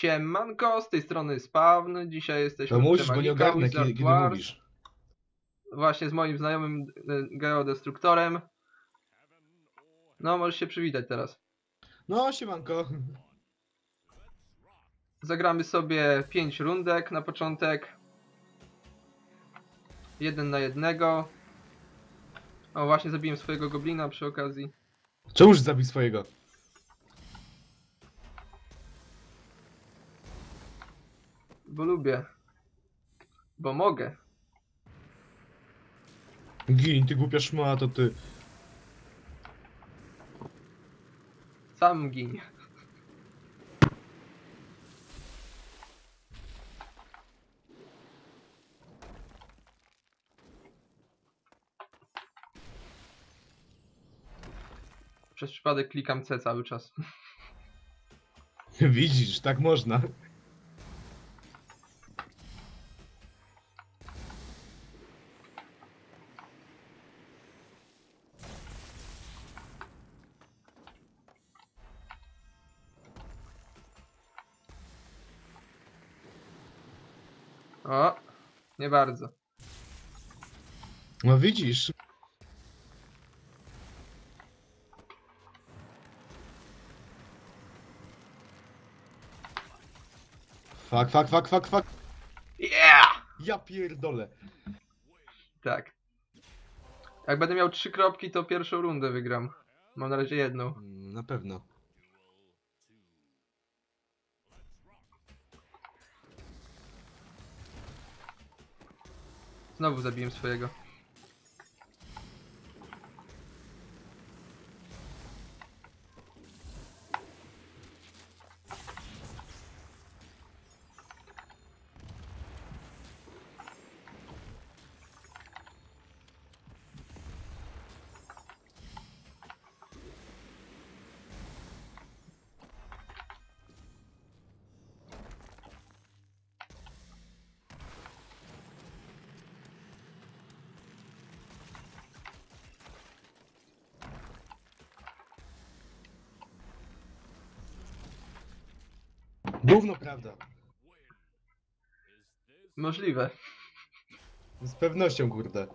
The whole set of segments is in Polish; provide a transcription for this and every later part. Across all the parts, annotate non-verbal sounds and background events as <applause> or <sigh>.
Siemanko, z tej strony Spawn. Dzisiaj jesteśmy To w musisz, bo nie ogarnę, kiedy, kiedy mówisz. Właśnie z moim znajomym y, geodestruktorem. No, możesz się przywitać teraz. No, siemanko. Zagramy sobie 5 rundek na początek. Jeden na jednego. O, właśnie zabiłem swojego goblina przy okazji. Czemuż zabił swojego? Bo lubię. Bo mogę. Gin, ty głupia szma, to ty. Sam gin. Przez przypadek klikam C cały czas. <laughs> Widzisz, tak można. Nie bardzo. No widzisz. Fak, fak, fak, fak, fak. Yeah! Ja pierdolę. Tak. Jak będę miał trzy kropki, to pierwszą rundę wygram. Mam na razie jedną. Na pewno. Znowu zabiłem swojego. Gówno prawda. Możliwe. Z pewnością, kurde.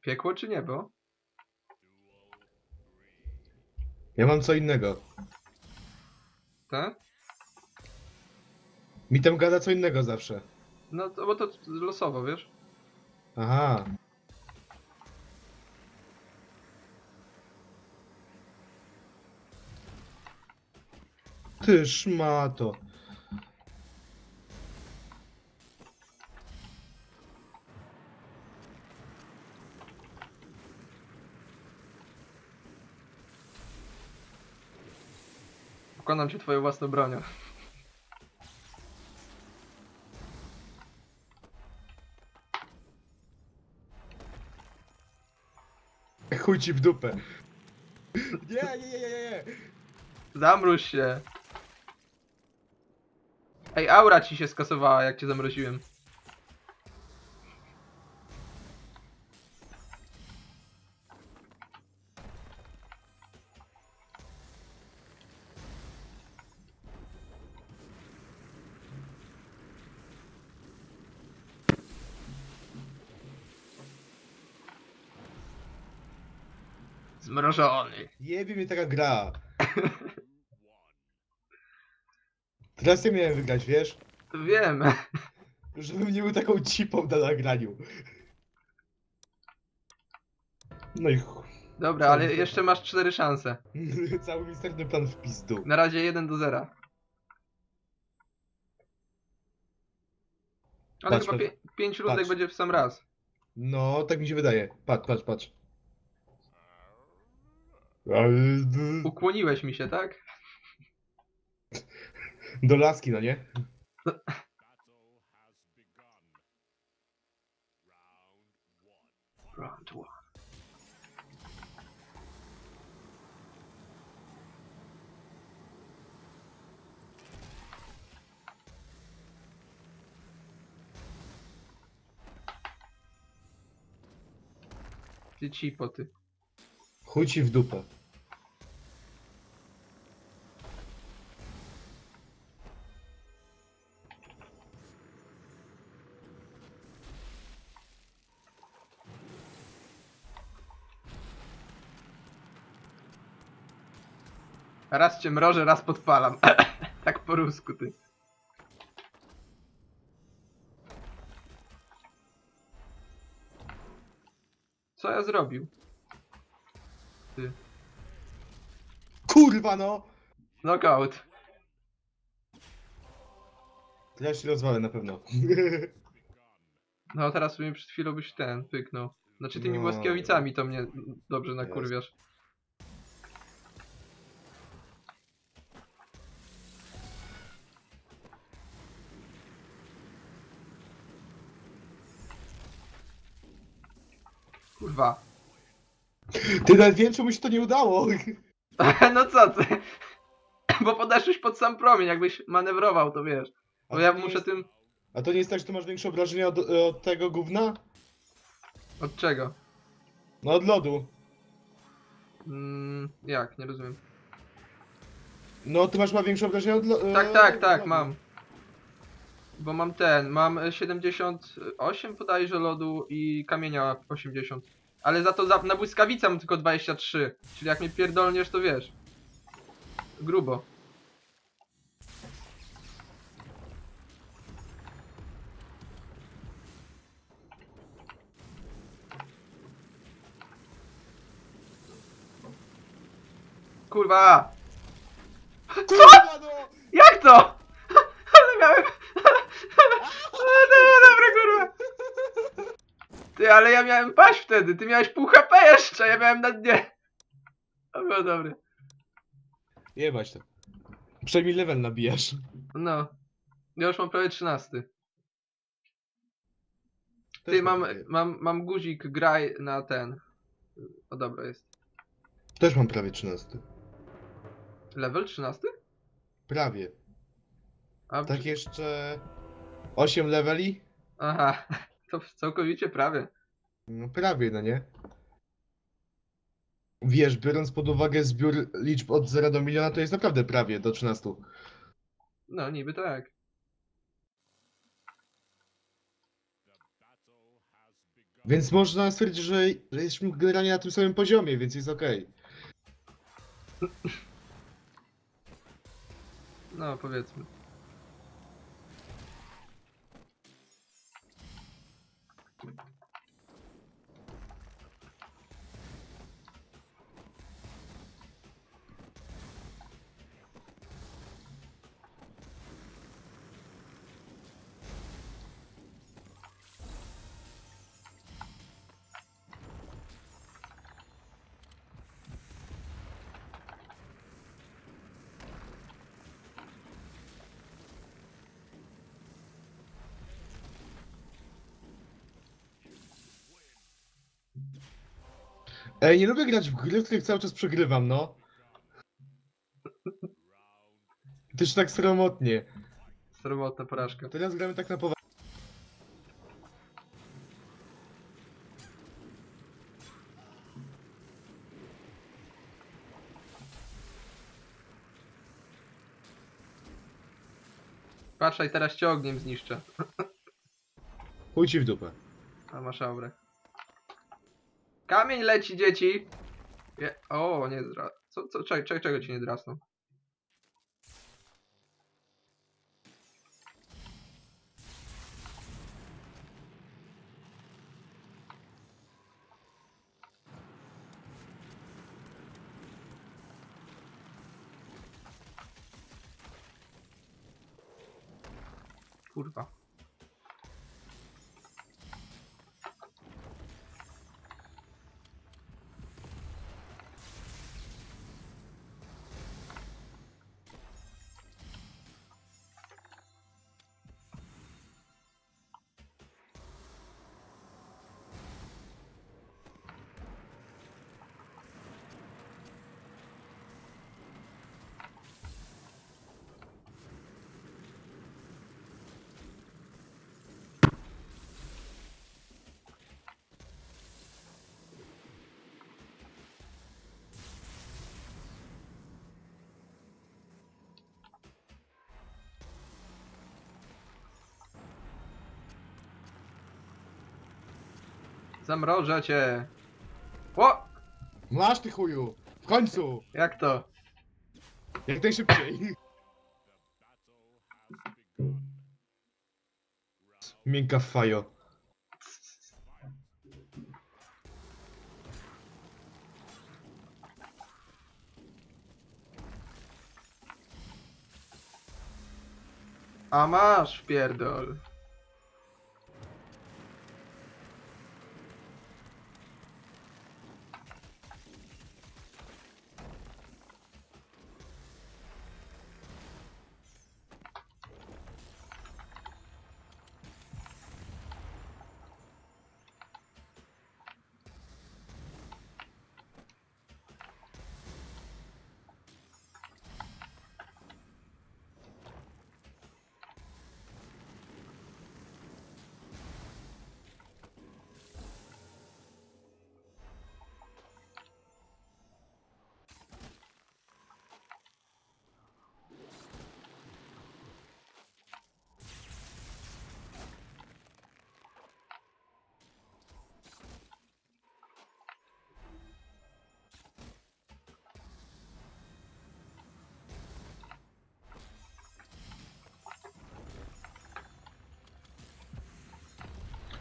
Piekło czy niebo? Ja mam co innego. Tak? Mi tam gada co innego zawsze. No to, bo to losowo, wiesz? Aha. Ty szmato. Pokonam cię twoją własną bronią. Chuj ci w dupę. Nie, nie, nie, nie, nie. Się! Ej, aura ci się skasowała, jak cię zamroziłem. Zmrożony. Jebie mnie taka gra. Teraz ja miałem wygrać, wiesz? To wiem. Żebym nie był taką cipą na nagraniu. No i chuj. Dobra, ale jeszcze masz cztery szanse. <laughs> Cały misterny plan w pizdu. Na razie 1 do 0. Ale Patrz, chyba patrz. pie 5 rundek Patrz. będzie w sam raz. No, tak mi się wydaje. Patrz, patrz, patrz. Ukłoniłeś mi się, tak? Do laski, no nie? Round one. Ty cipo, ty. Chuj ci w dupę. Raz cię mrożę, raz podpalam. <laughs> tak po rusku, ty. Co ja zrobił? Ty. Kurwa no! Knockout. Ja się rozwalę na pewno. <laughs> No teraz mi przed chwilą byś ten pyknął. Znaczy tymi No. błyskiewicami to mnie dobrze nakurwiasz. Kurwa. Ty nawet wiem, czemu się to nie udało. <laughs> no co ty? Bo podeszłeś pod sam promień, jakbyś manewrował, to wiesz. A Bo ja muszę jest- tym... A to nie jest tak, że ty masz większe obrażenia od, od tego gówna? Od czego? No od lodu. Mm, jak? Nie rozumiem. No ty masz ma większe obrażenia od lo- Tak, e, tak, od tak, lodu. mam. Bo mam ten, mam e, 78 bodajże lodu i kamienia 80. Ale za to za, na błyskawica mam tylko 23. Czyli jak mnie pierdolniesz, to wiesz. Grubo. Kurwa! Kurwa no! Jak to? <laughs> Ale miałem... Ale to było dobre, kurwa. Ty, ale ja miałem paść wtedy, ty miałeś pół HP jeszcze, ja miałem na dnie. To było dobre. Jebać to. Przynajmniej level nabijasz. No. Ja już mam prawie 13. Też Ty, mam, mam, mam guzik graj na ten. O dobra, jest. Też mam prawie 13. Level 13? Prawie. A, Tak jeszcze 8 leveli? Aha, to całkowicie prawie. No prawie, no nie? Wiesz, biorąc pod uwagę zbiór liczb od 0 do miliona, to jest naprawdę prawie do 13. No, niby tak. Więc można stwierdzić, że, że jesteśmy generalnie na tym samym poziomie, więc jest okej. No, powiedzmy. Ej, nie lubię grać w gry, w których cały czas przegrywam, no. Też tak sromotnie. Sromotna porażka. Teraz gramy tak na poważnie. Patrzaj, teraz cię ogniem zniszczę. <laughs> Chuj ci w dupę. A masz aurę. Kamień leci, dzieci! Je... O, nie dra... Co, co, czego, czego, czego ci nie drasną? Zamrożę cię! O! Masz ty chuju! W końcu! Jak to? Jak najszybciej. Miękka fajo. A masz, pierdol.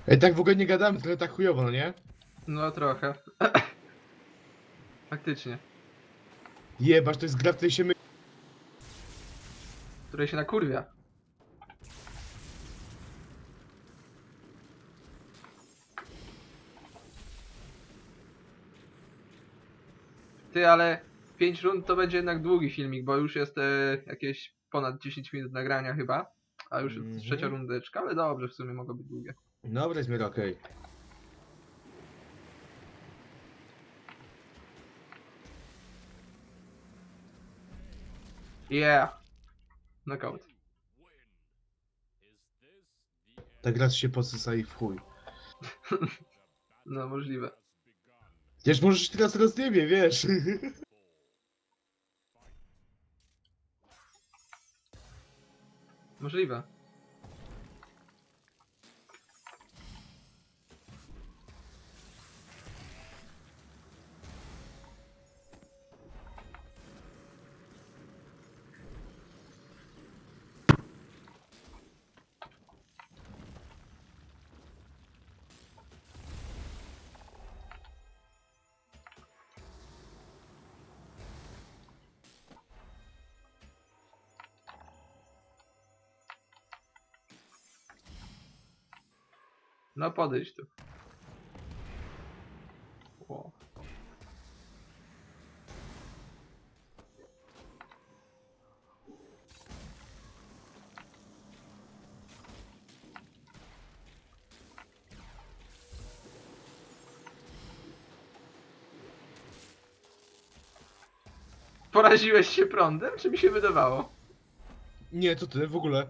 Ej, tak w ogóle nie gadamy, trochę tak chujowo, no nie? No trochę. Faktycznie. Jebać, to jest gra, w której się my... Której się nakurwia. Ty, ale 5 rund to będzie jednak długi filmik, bo już jest e, jakieś ponad 10 minut nagrania chyba. A już jest Mhm. trzecia rundeczka, ale dobrze, w sumie mogą być długie. Dobra, jest okej. Yeah! Knockout. Ta gra się posysa i w chuj. <laughs> No, możliwe. Wiesz, możesz teraz rozjebie, wiesz. Możliwe. No podejdź tu. O. Poraziłeś się prądem, czy mi się wydawało? Nie, to ty w ogóle.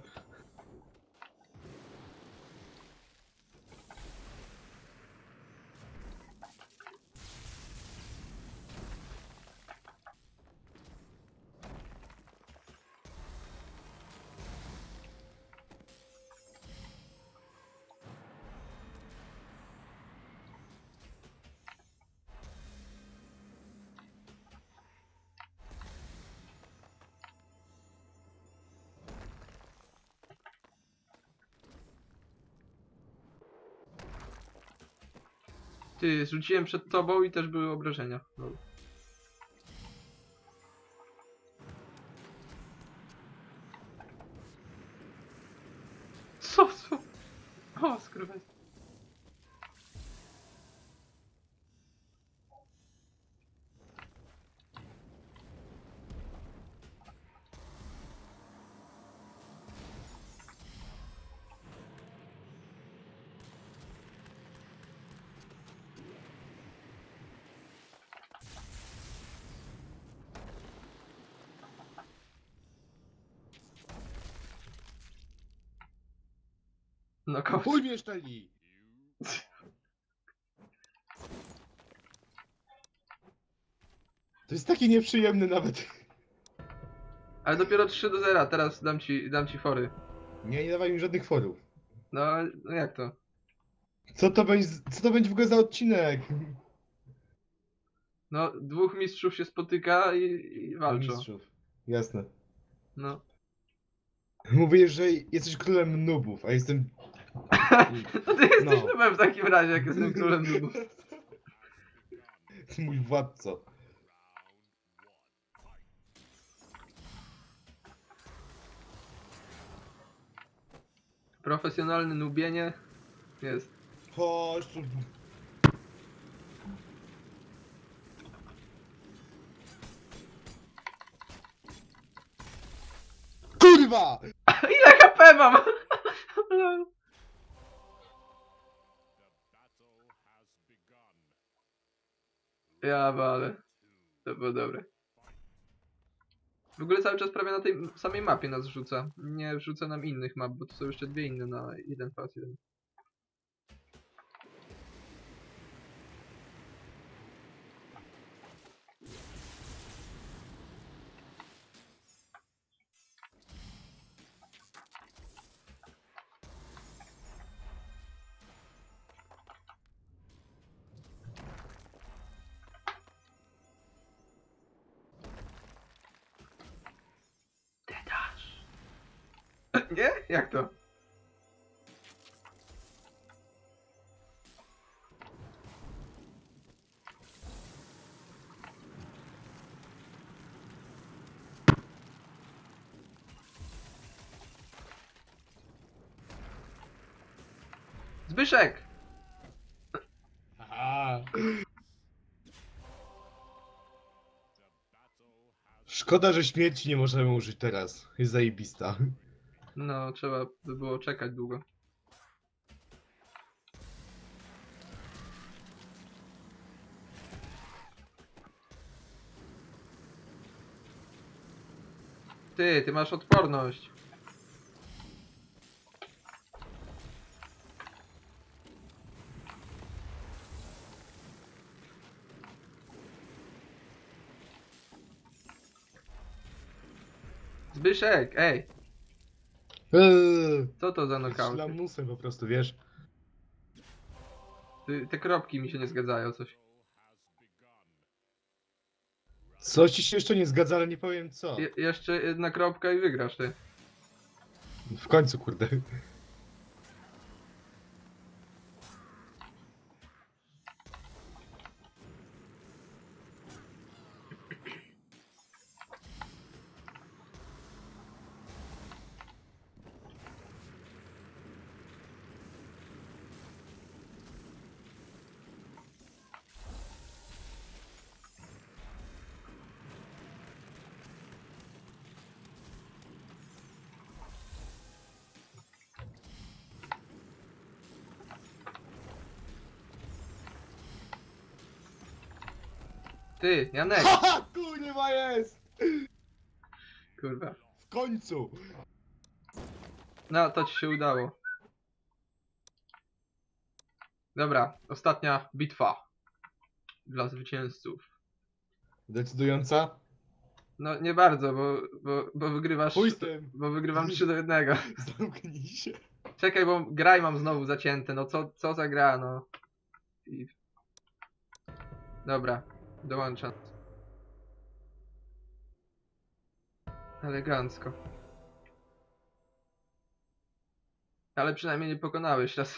Ty, rzuciłem przed tobą i też były obrażenia. No. Co, co? O. No. Chuj mnie szczeli! To jest taki nieprzyjemny nawet. Ale dopiero 3 do 0, teraz dam ci, dam ci fory. Nie, nie dawaj mi żadnych forów. No, no jak to? Co to będzie, co to będzie w ogóle za odcinek? No, dwóch mistrzów się spotyka i, i walczą. Mistrzów. Jasne. No. Mówisz, że jesteś królem nubów, a jestem... To <laughs> ty jesteś No. nubem w takim razie, jak jestem królem nubów. Mój władco. Profesjonalny nubienie jest. Chodź tu. Kurwa! <laughs> Ile HP mam? <laughs> Ja ale To było dobre. W ogóle cały czas prawie na tej samej mapie nas rzuca. Nie wrzuca nam innych map, bo to są jeszcze dwie inne na jeden pas jeden. Zbyszek! Aha. Szkoda, że śmierci nie możemy użyć teraz. Jest zajebista. No, trzeba by było czekać długo. Ty, ty masz odporność. Zbyszek, ej, Eee, co to za Jesteś nokauty? lamusem po prostu, wiesz? Ty, te kropki mi się nie zgadzają, coś. Coś ci się jeszcze nie zgadza, ale nie powiem co. Je jeszcze jedna kropka i wygrasz ty. W końcu, kurde. Ty, Janek! <laughs> Haha, kurwa jest! Kurwa. W końcu! No, to ci się udało. Dobra, ostatnia bitwa. Dla zwycięzców. Decydująca? No, nie bardzo, bo, bo, bo wygrywasz... Chuj z tym! Bo wygrywam 3 do 1. <laughs> Zamknij się. Czekaj, bo graj mam znowu zacięte, no co, co za gra, no. I... Dobra, dołączam. Elegancko. Ale przynajmniej nie pokonałeś raz.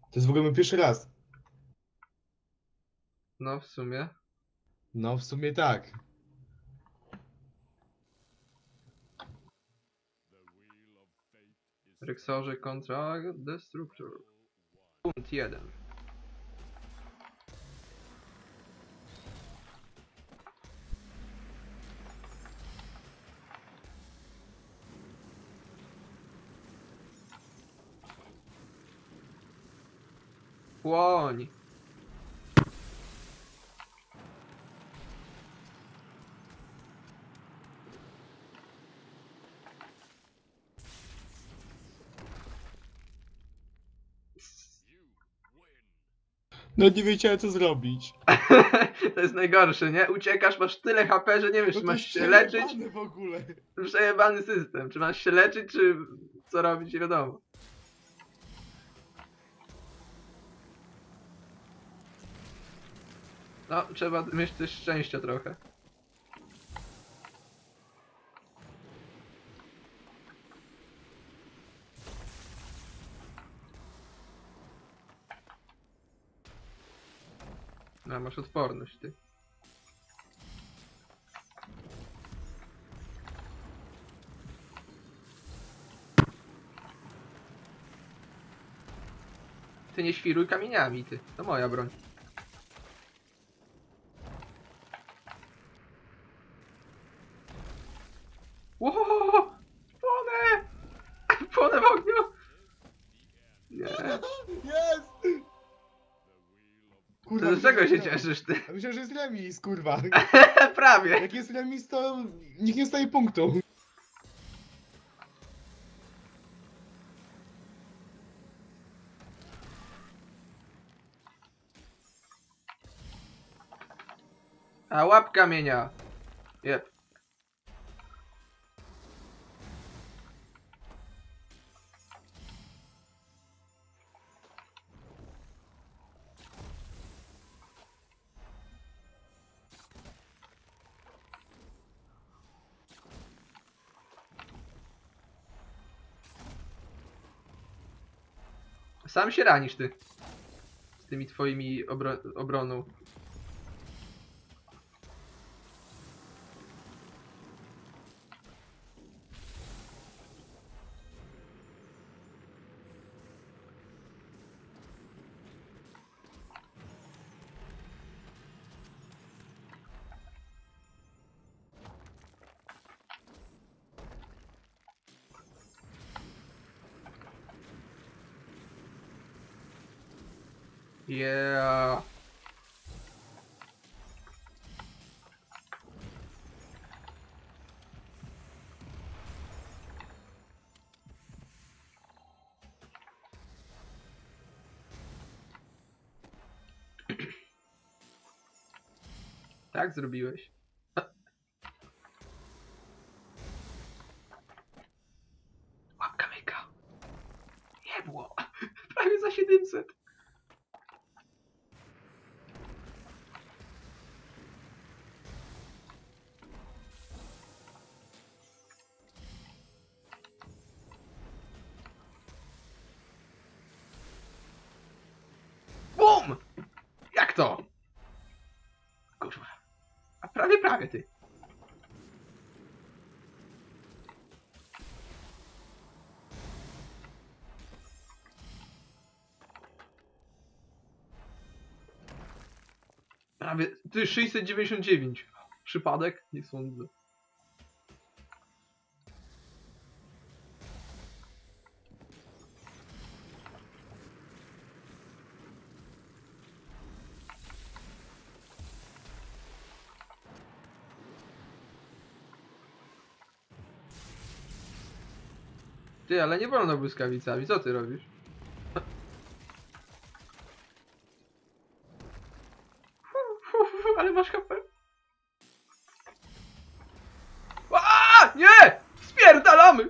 To jest w ogóle mój pierwszy raz. No, w sumie. No, w sumie tak. Rexorze kontra Destructor. Punkt 1. Płoń! No nie wiedziałem co zrobić. <laughs> to jest najgorsze, nie? Uciekasz, masz tyle HP, że nie wiesz, No czy masz się leczyć. w ogóle. Przejebany system. Czy masz się leczyć, czy co robić, nie wiadomo. No, trzeba mieć też szczęścia trochę. A, masz odporność, ty. Ty nie świruj kamieniami, ty. To moja broń. Ło! Płonę! Płonę w ogniu! Nie. Jest! To do czego się myślałem- cieszysz, ty? Ja Myślę, że jest remis, kurwa. <laughs> Prawie. Jak jest remis, to nikt nie staje punktu. A łap kamienia. Jep. Sam się ranisz ty. Z tymi twoimi obro obroną. Tak zrobiłeś. Prawie, prawie ty. Prawie, ty 699. Przypadek? Nie sądzę. Ty, ale nie wolno błyskawicami, co ty robisz? Ale masz HP. A, nie! Spierdalamy!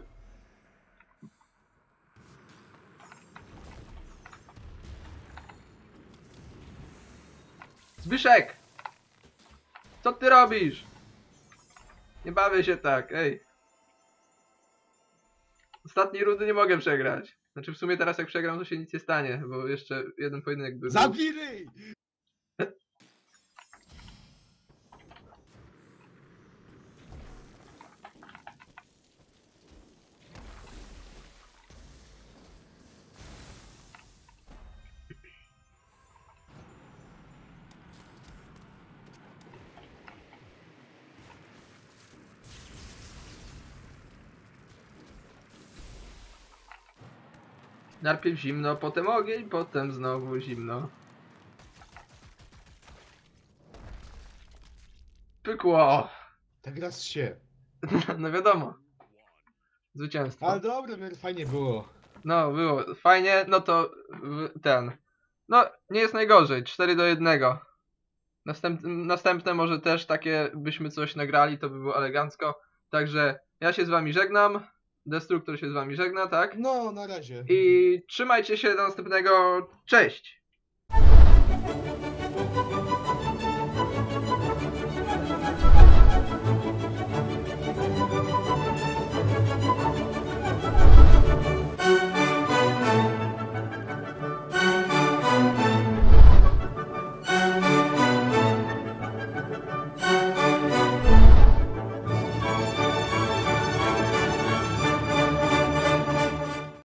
Zbyszek! Co ty robisz? Nie bawię się tak, ej. Ostatniej rundy nie mogę przegrać. Znaczy w sumie teraz jak przegram to się nic nie stanie, bo jeszcze jeden pojedynek by był. Zamknij Najpierw zimno, potem ogień, potem znowu zimno. Pykło! Tak raz się. <laughs> No wiadomo. Zwycięstwo. Ale dobra, no, fajnie było. No, było fajnie, no to ten. No, nie jest najgorzej, 4 do 1. Następ, następne może też takie byśmy coś nagrali, to by było elegancko. Także ja się z wami żegnam. Destruktor się z wami żegna, tak? No, na razie. I trzymajcie się do następnego. Cześć!